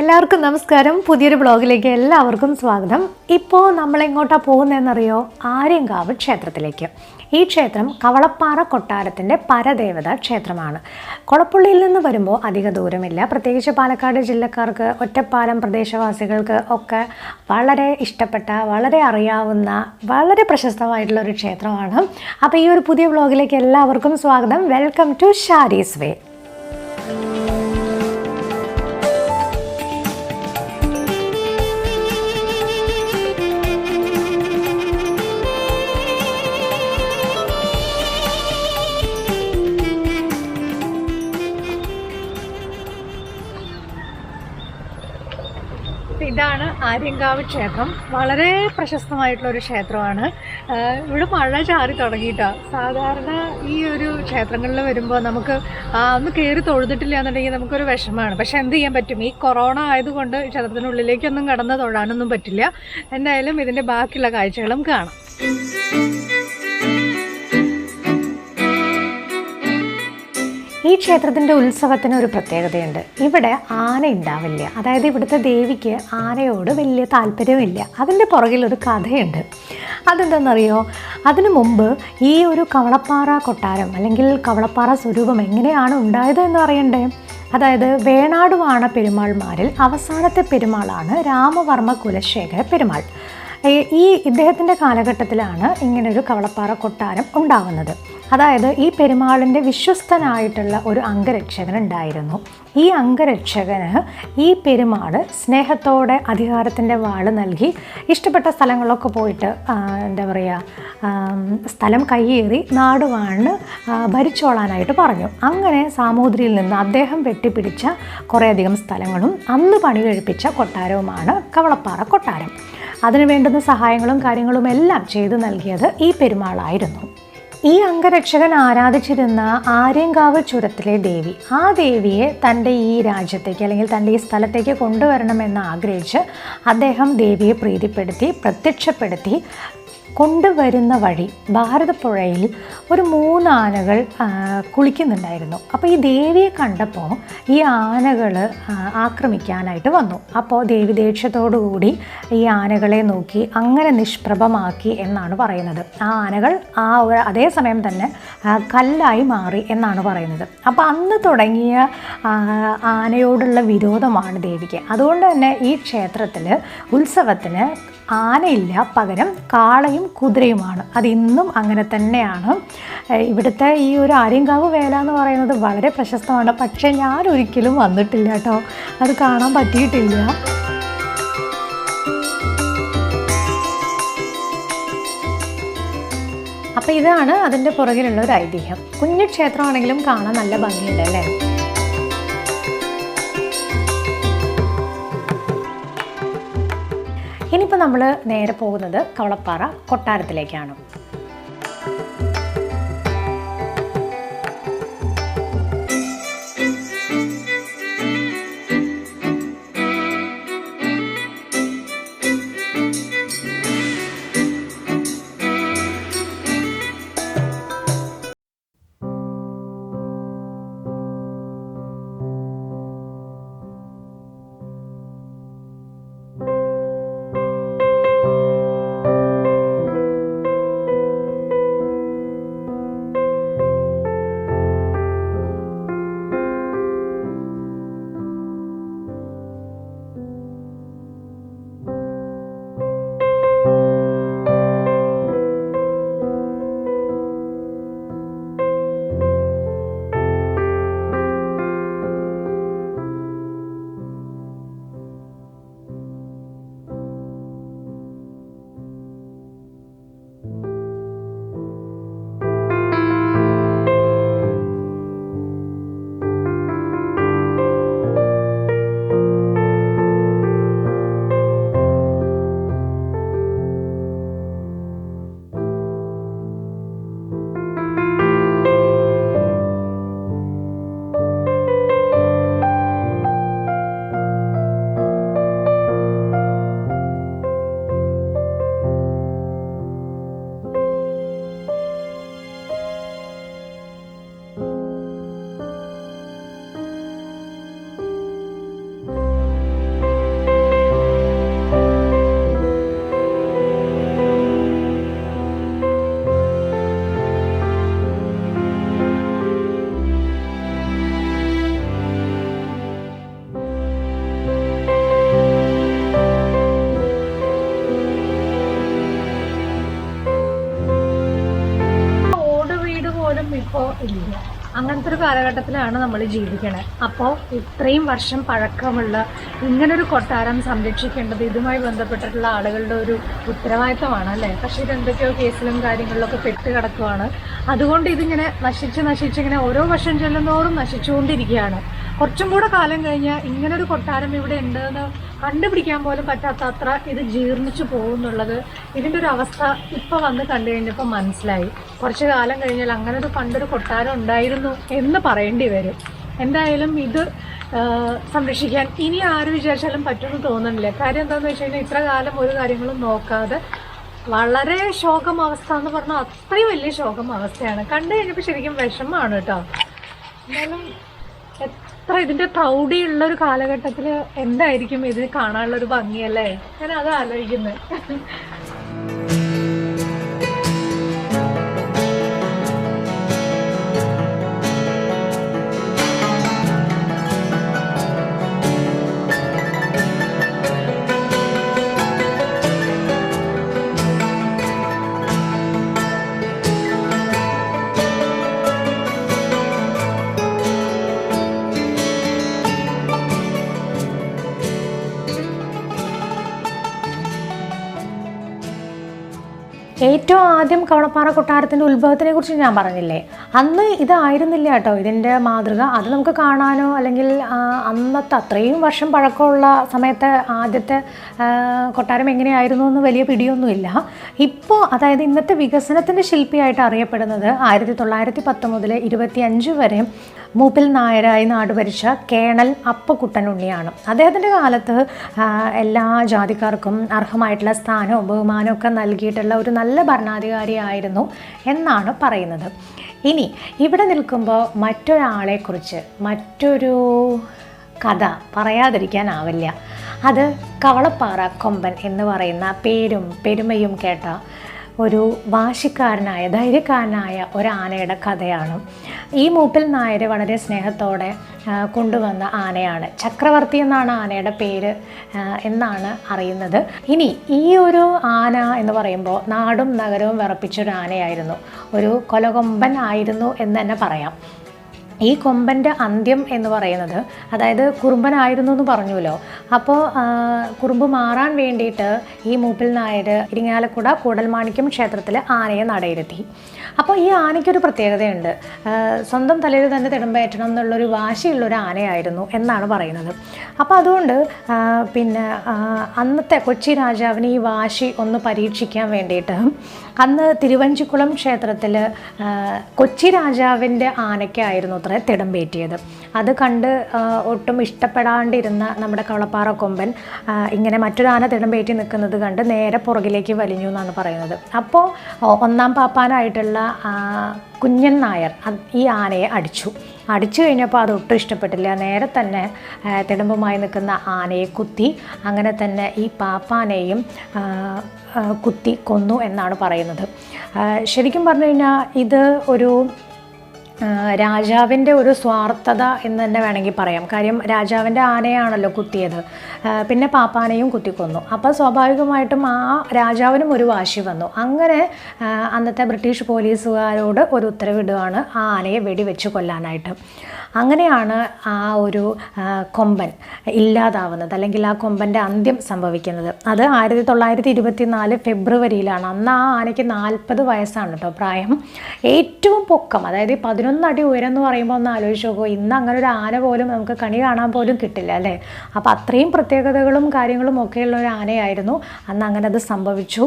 എല്ലാവർക്കും നമസ്കാരം. പുതിയൊരു ബ്ലോഗിലേക്ക് എല്ലാവർക്കും സ്വാഗതം. ഇപ്പോൾ നമ്മൾ എങ്ങോട്ടാണ് പോകുന്നതെന്നറിയോ? ആര്യങ്കാവ് ക്ഷേത്രത്തിലേക്ക്. ഈ ക്ഷേത്രം കവളപ്പാറ കൊട്ടാരത്തിന്റെ പരദേവത ക്ഷേത്രമാണ്. കൊളപ്പുള്ളിയിൽ നിന്ന് വരുമ്പോൾ അധിക ദൂരമില്ല. പ്രത്യേകിച്ച് പാലക്കാട് ജില്ലക്കാർക്ക് ഒറ്റപ്പാലം പ്രദേശവാസികൾക്ക് ഒക്കെ വളരെ ഇഷ്ടപ്പെട്ട വളരെ അറിയാവുന്ന വളരെ പ്രശസ്തമായിട്ടുള്ള ഒരു ക്ഷേത്രമാണ്. അപ്പോൾ ഈ ഒരു പുതിയ ബ്ലോഗിലേക്ക് എല്ലാവർക്കും സ്വാഗതം. Welcome to Shari's way Aryankavu ക്ഷേത്രം വളരെ പ്രശസ്തമായിട്ടുള്ള ഒരു ക്ഷേത്രമാണ്. ഇവിടെ മഴ ചാറി തുടങ്ങിയിട്ടാണ് സാധാരണ ഈ ഒരു ക്ഷേത്രങ്ങളിൽ വരുമ്പോൾ നമുക്ക് ഒന്ന് കയറി തൊഴുതിട്ടില്ല എന്നുണ്ടെങ്കിൽ നമുക്കൊരു വിഷമമാണ്. പക്ഷെ എന്ത് ചെയ്യാൻ പറ്റും? ഈ കൊറോണ ആയതുകൊണ്ട് ക്ഷേത്രത്തിനുള്ളിലേക്കൊന്നും കടന്ന് തൊഴാനൊന്നും പറ്റില്ല. എന്തായാലും ഇതിന്റെ ബാക്കിയുള്ള കാഴ്ചകളും കാണാം. ഈ ക്ഷേത്രത്തിന്റെ ഉത്സവത്തിന് ഒരു പ്രത്യേകതയുണ്ട്. ഇവിടെ ആന ഉണ്ടാവില്ല അതായത് ഇവിടുത്തെ ദേവിക്ക് ആനയോട് വലിയ താല്പര്യമില്ല അതിന്റെ ഒരു കഥയുണ്ട്. അതെന്താണെന്നറിയോ അതിനു മുമ്പ് ഈ ഒരു കവളപ്പാറ കൊട്ടാരം അല്ലെങ്കിൽ കവളപ്പാറ സ്വരൂപം എങ്ങനെയാണ് ഉണ്ടായത് എന്ന് അറിയണ്ടേ? അതായത് വേണാട് വാണ പെരുമാൾമാരിൽ അവസാനത്തെ പെരുമാളാണ് രാമവർമ്മ കുലശേഖര പെരുമാൾ. ഈ ഇദ്ദേഹത്തിന്റെ കാലഘട്ടത്തിലാണ് ഇങ്ങനൊരു കവളപ്പാറ കൊട്ടാരം ഉണ്ടാവുന്നത്. അതായത് ഈ പെരുമാളിന്റെ വിശ്വസ്തനായിട്ടുള്ള ഒരു അംഗരക്ഷകൻ ഉണ്ടായിരുന്നു. ഈ അംഗരക്ഷകന് ഈ പെരുമാൾ സ്നേഹത്തോടെ അധികാരത്തിന്റെ വാൾ നൽകി ഇഷ്ടപ്പെട്ട സ്ഥലങ്ങളൊക്കെ പോയിട്ട് എന്താ പറയുക സ്ഥലം കയ്യേറി നാടുവാണ് ഭരിച്ചോളാനായിട്ട് പറഞ്ഞു. അങ്ങനെ സാമൂതിരിയിൽ നിന്ന് അദ്ദേഹം വെട്ടിപ്പിടിച്ച കുറേയധികം സ്ഥലങ്ങളും അന്ന് പണി കഴിപ്പിച്ച കൊട്ടാരവുമാണ് കവളപ്പാറ കൊട്ടാരം. അതിനു വേണ്ടുന്ന സഹായങ്ങളും കാര്യങ്ങളും എല്ലാം ചെയ്തു നൽകിയത് ഈ പെരുമാളായിരുന്നു. ഈ അംഗരക്ഷകൻ ആരാധിച്ചിരുന്ന ആര്യങ്കാവ് ചുരത്തിലെ ദേവി. ആ ദേവിയെ തന്റെ ഈ രാജ്യത്തേക്ക് അല്ലെങ്കിൽ തന്റെ ഈ സ്ഥലത്തേക്ക് കൊണ്ടുവരണമെന്ന് ആഗ്രഹിച്ച് അദ്ദേഹം ദേവിയെ പ്രീതിപ്പെടുത്തി പ്രത്യക്ഷപ്പെടുത്തി കൊണ്ടുവരുന്ന വഴി ഭാരതപ്പുഴയിൽ ഒരു മൂന്ന് ആനകൾ കുളിക്കുന്നുണ്ടായിരുന്നു. അപ്പോൾ ഈ ദേവിയെ കണ്ടപ്പോൾ ഈ ആനകൾ ആക്രമിക്കാനായിട്ട് വന്നു. അപ്പോൾ ദേവി ദേഷ്യത്തോടുകൂടി ഈ ആനകളെ നോക്കി അങ്ങനെ നിഷ്പ്രഭമാക്കി എന്നാണ് പറയുന്നത്. ആ ആനകൾ ആ അതേ സമയം തന്നെ കല്ലായി മാറി എന്നാണ് പറയുന്നത്. അപ്പോൾ അന്ന് തുടങ്ങിയ ആനയോടുള്ള വിരോധമാണ് ദേവിക്ക്. അതുകൊണ്ട് തന്നെ ഈ ക്ഷേത്രത്തിൽ ഉത്സവത്തിന് ആനയില്ല പകരം കാളയും കുതിരയുമാണ്. അത് ഇന്നും അങ്ങനെ തന്നെയാണ്. ഇവിടുത്തെ ഈ ഒരു ആര്യങ്കാവ് വേല എന്ന് പറയുന്നത് വളരെ പ്രശസ്തമാണ്. പക്ഷേ ഞാൻ ഒരിക്കലും വന്നിട്ടില്ല കേട്ടോ. അത് കാണാൻ പറ്റിയിട്ടില്ല. അപ്പോൾ ഇതാണ് അതിന്റെ പുറകിലുള്ള ഒരു ഐതിഹ്യം. കുഞ്ഞു ക്ഷേത്രമാണെങ്കിലും കാണാൻ നല്ല ഭംഗിയുണ്ട് അല്ലേ? ഇനിയിപ്പോൾ നമ്മൾ നേരെ പോകുന്നത് കവളപ്പാറ കൊട്ടാരത്തിലേക്കാണ്. ഒരു കാലഘട്ടത്തിലാണ് നമ്മൾ ജീവിക്കണേ. അപ്പോൾ ഇത്രയും വർഷം പഴക്കമുള്ള ഇങ്ങനൊരു കൊട്ടാരം സംരക്ഷിക്കേണ്ടത് ഇതുമായി ബന്ധപ്പെട്ടിട്ടുള്ള ആളുകളുടെ ഒരു ഉത്തരവാദിത്തമാണ് അല്ലേ? പക്ഷെ ഇതെന്തൊക്കെയോ കേസിലും കാര്യങ്ങളിലൊക്കെ പെട്ട് കിടക്കുവാണ്. അതുകൊണ്ട് ഇതിങ്ങനെ നശിച്ച് നശിച്ച് ഇങ്ങനെ ഓരോ വർഷം ചെല്ലുന്നതോടും നശിച്ചുകൊണ്ടിരിക്കുകയാണ്. കുറച്ചും കൂടെ കാലം കഴിഞ്ഞാൽ ഇങ്ങനൊരു കൊട്ടാരം ഇവിടെ ഉണ്ടെന്ന് കണ്ടുപിടിക്കാൻ പോലും പറ്റാത്ത അത്ര ഇത് ജീർണിച്ചു പോകുന്നുള്ളത് ഇതിന്റെ ഒരു അവസ്ഥ ഇപ്പോൾ വന്ന് കണ്ടു കഴിഞ്ഞപ്പോൾ മനസ്സിലായി. കുറച്ച് കാലം കഴിഞ്ഞാൽ അങ്ങനെ ഒരു പണ്ടൊരു കൊട്ടാരം ഉണ്ടായിരുന്നു എന്ന് പറയേണ്ടി വരും. എന്തായാലും ഇത് സംരക്ഷിക്കാൻ ഇനി ആര് വിചാരിച്ചാലും പറ്റുമെന്ന് തോന്നുന്നില്ല. കാര്യം എന്താണെന്ന് വെച്ച് കഴിഞ്ഞാൽ ഇത്ര കാലം ഒരു കാര്യങ്ങളും നോക്കാതെ വളരെ ശോകം അവസ്ഥ എന്ന് പറഞ്ഞാൽ അത്രയും വലിയ ശോകം അവസ്ഥയാണ്. കണ്ടു കഴിഞ്ഞപ്പോൾ ശരിക്കും വിഷമമാണ് കേട്ടോ എന്തായാലും എത്ര ഇതിന്റെ പ്രൗഢിയുള്ള ഒരു കാലഘട്ടത്തിൽ എന്തായിരിക്കും ഇത് കാണാനുള്ള ഒരു ഭംഗിയല്ലേ? ഞാൻ അത് ആലോചിക്കുന്നത് ഏറ്റവും ആദ്യം കവളപ്പാറ കൊട്ടാരത്തിന്റെ ഉത്ഭവത്തിനെ കുറിച്ച് ഞാൻ പറഞ്ഞില്ലേ? അന്ന് ഇതായിരുന്നില്ല കേട്ടോ. ഇതിന്റെ മാതൃക. അത് നമുക്ക് കാണാനോ അല്ലെങ്കിൽ അന്നത്തെ അത്രയും വർഷം പഴക്കമുള്ള സമയത്തെ ആദ്യത്തെ കൊട്ടാരം എങ്ങനെയായിരുന്നു എന്ന് വലിയ പിടിയൊന്നുമില്ല. ഇപ്പോൾ അതായത് ഇന്നത്തെ വികസനത്തിന്റെ ശില്പിയായിട്ട് അറിയപ്പെടുന്നത് ആയിരത്തി തൊള്ളായിരത്തി പത്ത് മുതൽ ഇരുപത്തി അഞ്ച് വരെ മൂപ്പിൽ നായരായി നാടുഭരിച്ച കേണൽ അപ്പക്കുട്ടൻ ഉണ്ണിയാണ് അദ്ദേഹത്തിന്റെ കാലത്ത് എല്ലാ ജാതിക്കാർക്കും അർഹമായിട്ടുള്ള സ്ഥാനവും ബഹുമാനവും ഒക്കെ നൽകിയിട്ടുള്ള ഒരു നല്ല ഭരണാധികാരിയായിരുന്നു എന്നാണ് പറയുന്നത്. ഇനി ഇവിടെ നിൽക്കുമ്പോൾ മറ്റൊരാളെക്കുറിച്ച് മറ്റൊരു കഥ പറയാതിരിക്കാനാവില്ല. അത് കവളപ്പാറ കൊമ്പൻ എന്ന് പറയുന്ന പേരും പെരുമയും കേട്ട ഒരു വാശിക്കാരനായ ധൈര്യക്കാരനായ ഒരു ആനയുടെ കഥയാണ്. ഈ മൂപ്പിൽ നായർ വളരെ സ്നേഹത്തോടെ കൊണ്ടുവന്ന ആനയാണ്. ചക്രവർത്തി എന്നാണ് ആനയുടെ പേര് എന്നാണ് അറിയുന്നത്. ഇനി ഈ ഒരു ആന എന്ന് പറയുമ്പോൾ നാടും നഗരവും വിറപ്പിച്ചൊരു ആനയായിരുന്നു. ഒരു കൊലകൊമ്പൻ ആയിരുന്നു എന്ന് തന്നെ പറയാം. ഈ കൊമ്പന്റെ അന്ത്യം എന്ന് പറയുന്നത് അതായത് കുറുമ്പനായിരുന്നു എന്ന് പറഞ്ഞുല്ലോ അപ്പോൾ കുറുമ്പ് മാറാൻ വേണ്ടിയിട്ട് ഈ മൂപ്പിൽ നായർ ഇരിങ്ങാലക്കുട കൂടൽമാണിക്യം ക്ഷേത്രത്തിൽ ആനയെ നടയിരുത്തി അപ്പോൾ ഈ ആനയ്ക്കൊരു പ്രത്യേകതയുണ്ട്. സ്വന്തം തലയിൽ തന്നെ തിടമ്പേറ്റണം എന്നുള്ളൊരു വാശിയുള്ളൊരു ആനയായിരുന്നു എന്നാണ് പറയുന്നത്. അപ്പോൾ അതുകൊണ്ട് പിന്നെ അന്നത്തെ കൊച്ചി രാജാവിന് ഈ വാശി ഒന്ന് പരീക്ഷിക്കാൻ വേണ്ടിയിട്ട് അന്ന് തിരുവഞ്ചിക്കുളം ക്ഷേത്രത്തിൽ കൊച്ചി രാജാവിന്റെ ആനയ്ക്കായിരുന്നു അത്ര തിടമ്പേറ്റിയത് അത് കണ്ട് ഒട്ടും ഇഷ്ടപ്പെടാണ്ടിരുന്ന നമ്മുടെ കവളപ്പാറ കൊമ്പൻ ഇങ്ങനെ മറ്റൊരു ആന തിടമ്പേറ്റി നിൽക്കുന്നത് കണ്ട് നേരെ പുറകിലേക്ക് വലിഞ്ഞു എന്നാണ് പറയുന്നത്. അപ്പോൾ ഒന്നാം പാപ്പാനായിട്ടുള്ള കുഞ്ഞൻ നായർ ഈ ആനയെ അടിച്ചു. അടിച്ചു കഴിഞ്ഞപ്പോൾ അത് ഒട്ടും ഇഷ്ടപ്പെട്ടില്ല. നേരെ തന്നെ തിടമ്പുമായി നിൽക്കുന്ന ആനയെ കുത്തി. അങ്ങനെ തന്നെ ഈ പാപ്പാനെയും കുത്തി കൊന്നു എന്നാണ് പറയുന്നത്. ശരിക്കും പറഞ്ഞു കഴിഞ്ഞാൽ ഇത് ഒരു രാജാവിന്റെ ഒരു സ്വാർത്ഥത എന്ന് തന്നെ വേണമെങ്കിൽ പറയാം. കാര്യം രാജാവിന്റെ ആനയാണല്ലോ കുത്തിയത്. പിന്നെ പാപ്പാനെയും കുത്തിക്കൊന്നു. അപ്പോൾ സ്വാഭാവികമായിട്ടും ആ രാജാവിനും ഒരു വാശി വന്നു. അങ്ങനെ അന്നത്തെ ബ്രിട്ടീഷ് പോലീസുകാരോട് ഒരു ഉത്തരവിടുകയാണ് ആ ആനയെ വെടിവെച്ച് കൊല്ലാനായിട്ട്. അങ്ങനെയാണ് ആ ഒരു കൊമ്പൻ ഇല്ലാതാവുന്നത്. അല്ലെങ്കിൽ ആ കൊമ്പന്റെ അന്ത്യം സംഭവിക്കുന്നത്. അത് ആയിരത്തി തൊള്ളായിരത്തി ഇരുപത്തി നാല് ഫെബ്രുവരിയിലാണ്. അന്ന് ആ ആനയ്ക്ക് നാൽപ്പത് വയസ്സാണ് കേട്ടോ പ്രായം. ഏറ്റവും പൊക്കം അതായത് പതിനൊന്ന് അടി ഉയരം എന്ന് പറയുമ്പോൾ ഒന്ന് ആലോചിച്ച് നോക്കുമോ ഇന്ന് അങ്ങനെ ഒരു ആന പോലും നമുക്ക് കണി കാണാൻ പോലും കിട്ടില്ല അല്ലേ? അപ്പോൾ അത്രയും പ്രത്യേകതകളും കാര്യങ്ങളും ഒക്കെയുള്ള ഒരു ആനയായിരുന്നു. അന്ന് അങ്ങനെ അത് സംഭവിച്ചു.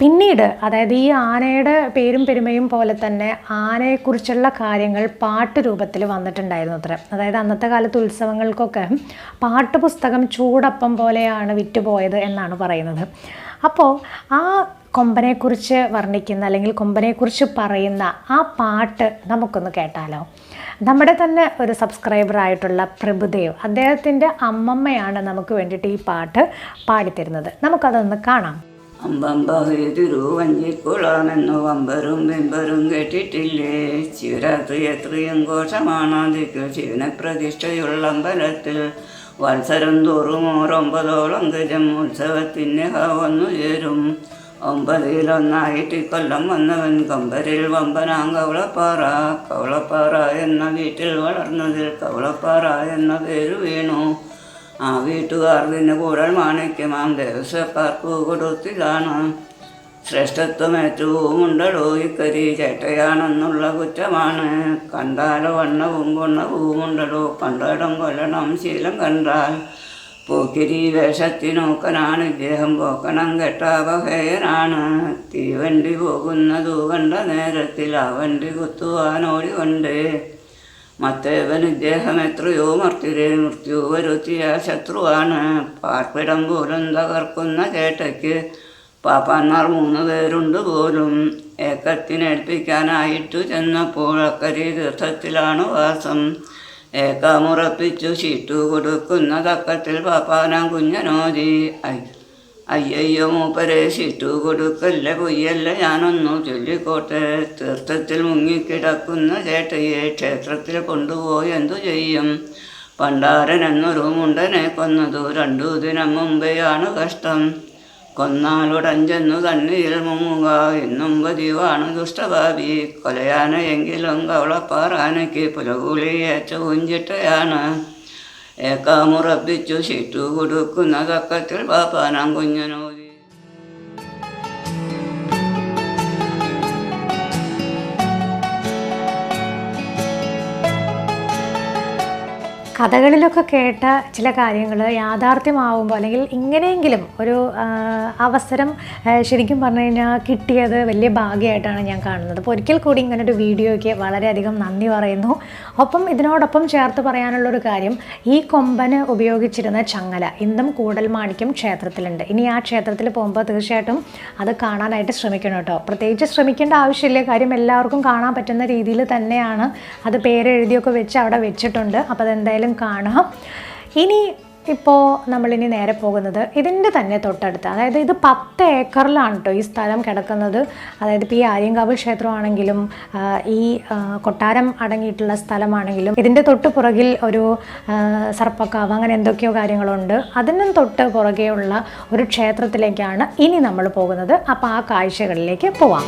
പിന്നീട് അതായത് ഈ ആനയുടെ പേരും പെരുമയും പോലെ തന്നെ ആനയെക്കുറിച്ചുള്ള കാര്യങ്ങൾ പാട്ട് രൂപത്തിൽ വന്നിട്ടുണ്ടായിരുന്നു അത്ര. അതായത് അന്നത്തെ കാലത്ത് ഉത്സവങ്ങൾക്കൊക്കെ പാട്ട് പുസ്തകം ചൂടപ്പം പോലെയാണ് വിറ്റുപോയത് എന്നാണ് പറയുന്നത്. അപ്പോൾ ആ കൊമ്പനെക്കുറിച്ച് വർണിക്കുന്ന അല്ലെങ്കിൽ കൊമ്പനെക്കുറിച്ച് പറയുന്ന ആ പാട്ട് നമുക്കൊന്ന് കേട്ടാലോ? നമ്മുടെ തന്നെ ഒരു സബ്സ്ക്രൈബർ ആയിട്ടുള്ള പ്രഭുദേവ് അദ്ദേഹത്തിന്റെ അമ്മമ്മയാണ് നമുക്ക് വേണ്ടിയിട്ട് ഈ പാട്ട് പാടിത്തരുന്നത്. നമുക്കതൊന്ന് കാണാം. അമ്പമ്പതിരു വഞ്ചിക്കുളമെന്നു വമ്പരും വെമ്പരും കേട്ടിട്ടില്ലേ? ശിവരാത്രി എത്രയും ഘോഷമാണാദിക്ക് ശിവനെ അമ്പലത്തിൽ. വത്സരം തോറും ഓരൊമ്പതോളം ഗജം ഉത്സവത്തിന് വന്നു ചേരും. ഒമ്പതിലൊന്നായിട്ട് കൊല്ലം വന്നവൻ കമ്പരിൽ വമ്പനാം കവളപ്പാറ. കവളപ്പാറ എന്ന വീട്ടിൽ വളർന്നതിൽ കവളപ്പാറ എന്ന പേര് വീണു. ആ വീട്ടുകാർ നിന്നെ കൂടാൻ മാണിക്യമാം ദേവസ്വക്കാർക്ക് കൊടുത്തിലാണ്. ശ്രേഷ്ഠത്വം ഏറ്റവും ഉണ്ടടോ ഇക്കരി. ചേട്ടയാണെന്നുള്ള കുറ്റമാണ്. കണ്ടാല വണ്ണവും കൊണ്ണവും ഉണ്ടടോ. കണ്ടടം കൊല്ലണം ശീലം കണ്ടാൽ പോക്കിരി വേഷത്തിനോക്കനാണ്. ഇദ്ദേഹം പോക്കണം കെട്ടാപഹേയനാണ് തീവണ്ടി പോകുന്നതു കണ്ട നേരത്തിൽ ആ വണ്ടി കുത്തുവാനോടി കൊണ്ട് മത്തേവൻ ഇദ്ദേഹം എത്രയോ മർത്തിരെ മൃത്യു വരുത്തിയ ശത്രുവാണ്. പാർപ്പിടം പോലും തകർക്കുന്ന ചേട്ടയ്ക്ക് പാപ്പാന്മാർ മൂന്ന് പേരുണ്ട് പോലും. ഏക്കത്തിനേൽപ്പിക്കാനായിട്ടു ചെന്നപ്പോൾ അക്കരി തീർത്ഥത്തിലാണ് വാസം. ഏക്കാമുറപ്പിച്ചു ചീട്ടു കൊടുക്കുന്ന തക്കത്തിൽ പാപ്പാനാം കുഞ്ഞനോജി ഐ അയ്യയ്യോ മൂപ്പരെ ശിറ്റു കൊടുക്കല്ല പൊയ്യല്ല ഞാനൊന്നു ചൊല്ലിക്കോട്ടെ. തീർത്ഥത്തിൽ മുങ്ങിക്കിടക്കുന്ന ചേട്ടയെ ക്ഷേത്രത്തിൽ കൊണ്ടുപോയി എന്തു ചെയ്യും? പണ്ടാരൻ എന്നൊരു മുണ്ടനെ കൊന്നതു രണ്ടു ദിനം മുമ്പെയാണ് കഷ്ടം. കൊന്നാലുടഞ്ചെന്നു തണ്ണീരിൽ മുങ്ങുക എന്നും പതിവാണ് ദുഷ്ടഭാവി. കൊലയാനയെങ്കിലും കവളപ്പാറാനയ്ക്ക് പുലകൂലിയേറ്റ കുഞ്ചിട്ടയാണ് ഏക്കാമുറപ്പിച്ചു ചീട്ടു കൊടുക്കുന്ന തക്കത്തിൽ പാപ്പാനാം കുഞ്ഞനോതി കഥകളിലൊക്കെ കേട്ട ചില കാര്യങ്ങൾ യാഥാർത്ഥ്യമാവുമ്പോൾ അല്ലെങ്കിൽ ഇങ്ങനെയെങ്കിലും ഒരു അവസരം ശരിക്കും പറഞ്ഞു കഴിഞ്ഞാൽ കിട്ടിയത് വലിയ ഭാഗ്യമായിട്ടാണ് ഞാൻ കാണുന്നത്. അപ്പോൾ ഒരിക്കൽ കൂടി ഇങ്ങനൊരു വീഡിയോയ്ക്ക് വളരെയധികം നന്ദി പറയുന്നു. ഒപ്പം ഇതിനോടൊപ്പം ചേർത്ത് പറയാനുള്ളൊരു കാര്യം ഈ കൊമ്പന് ഉപയോഗിച്ചിരുന്ന ചങ്ങല ഇന്നും കൂടൽമാണിക്യം ക്ഷേത്രത്തിലുണ്ട്. ഇനി ആ ക്ഷേത്രത്തിൽ പോകുമ്പോൾ തീർച്ചയായിട്ടും അത് കാണാനായിട്ട് ശ്രമിക്കണം കേട്ടോ. പ്രത്യേകിച്ച് ശ്രമിക്കേണ്ട ആവശ്യമില്ല. കാര്യം എല്ലാവർക്കും കാണാൻ പറ്റുന്ന രീതിയിൽ തന്നെയാണ്. അത് പേരെഴുതിയൊക്കെ വെച്ച് അവിടെ വെച്ചിട്ടുണ്ട്. അപ്പോൾ അതെന്തായാലും കാണാം. ഇനി ഇപ്പോൾ നമ്മളിനി നേരെ പോകുന്നത് ഇതിന്റെ തന്നെ തൊട്ടടുത്ത് അതായത് ഇത് പത്ത് ഏക്കറിലാണ് കേട്ടോ ഈ സ്ഥലം കിടക്കുന്നത്. അതായത് ഇപ്പോൾ ഈ ആര്യങ്കാവ് ക്ഷേത്രമാണെങ്കിലും ഈ കൊട്ടാരം അടങ്ങിയിട്ടുള്ള സ്ഥലമാണെങ്കിലും ഇതിന്റെ തൊട്ട് പുറകിൽ ഒരു സർപ്പക്കാവ് അങ്ങനെ എന്തൊക്കെയോ കാര്യങ്ങളുണ്ട്. അതിനും തൊട്ട് പുറകെയുള്ള ഒരു ക്ഷേത്രത്തിലേക്കാണ് ഇനി നമ്മൾ പോകുന്നത്. അപ്പോൾ ആ കാഴ്ചകളിലേക്ക് പോവാം.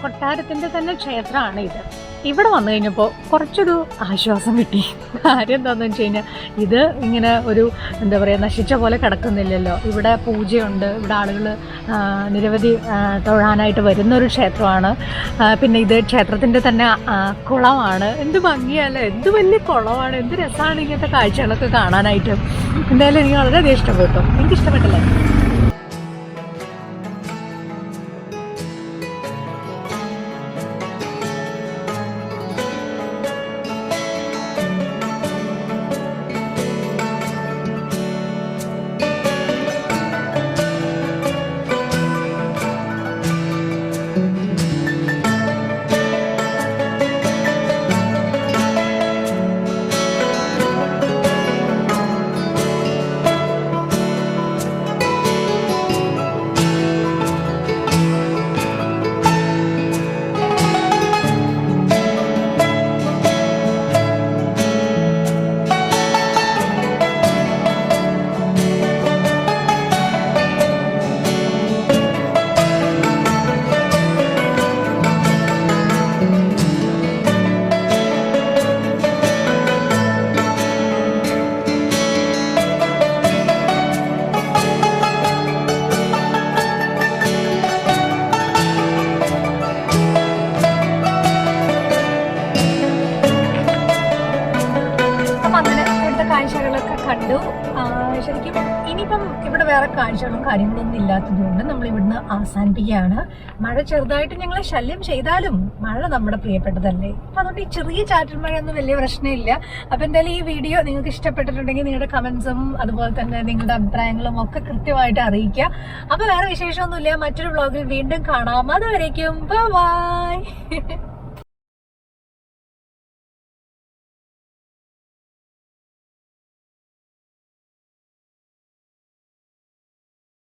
അപ്പോൾ കൊട്ടാരത്തിന്റെ തന്നെ ക്ഷേത്രമാണ് ഇത്. ഇവിടെ വന്നു കഴിഞ്ഞപ്പോൾ കുറച്ചൊരു ആശ്വാസം കിട്ടി. കാര്യം എന്താണെന്ന് വെച്ച് കഴിഞ്ഞാൽ ഇത് ഇങ്ങനെ ഒരു എന്താ പറയുക നശിച്ച പോലെ കിടക്കുന്നില്ലല്ലോ. ഇവിടെ പൂജയുണ്ട് ഇവിടെ ആളുകൾ നിരവധി തൊഴാനായിട്ട് വരുന്ന ഒരു ക്ഷേത്രമാണ്. പിന്നെ ഇത് ക്ഷേത്രത്തിന്റെ തന്നെ കുളമാണ്. എന്ത് ഭംഗിയല്ലേ? എന്ത് വലിയ കുളമാണ്. എന്ത് രസമാണ് ഇങ്ങനത്തെ കാഴ്ചകളൊക്കെ കാണാനായിട്ട്. എന്തായാലും എനിക്ക് വളരെയധികം ഇഷ്ടപ്പെട്ടു. എനിക്ക് കാര്യങ്ങളൊന്നും ഇല്ലാത്തതുകൊണ്ട് നമ്മൾ ഇവിടുന്ന് അവസാനിപ്പിക്കുകയാണ്. മഴ ചെറുതായിട്ട് ഞങ്ങളെ ശല്യം ചെയ്താലും മഴ നമ്മുടെ പ്രിയപ്പെട്ടതല്ലേ. അപ്പം അതുകൊണ്ട് ഈ ചെറിയ ചാറ്റൽ മഴയൊന്നും വലിയ പ്രശ്നമില്ല. അപ്പം എന്തായാലും ഈ വീഡിയോ നിങ്ങൾക്ക് ഇഷ്ടപ്പെട്ടിട്ടുണ്ടെങ്കിൽ നിങ്ങളുടെ കമൻസും അതുപോലെ തന്നെ നിങ്ങളുടെ അഭിപ്രായങ്ങളും ഒക്കെ കൃത്യമായിട്ട് അറിയിക്കുക. അപ്പം വേറെ വിശേഷമൊന്നുമില്ല. മറ്റൊരു വ്ളോഗിൽ വീണ്ടും കാണാം. അതുവരേക്കും. ബൈ.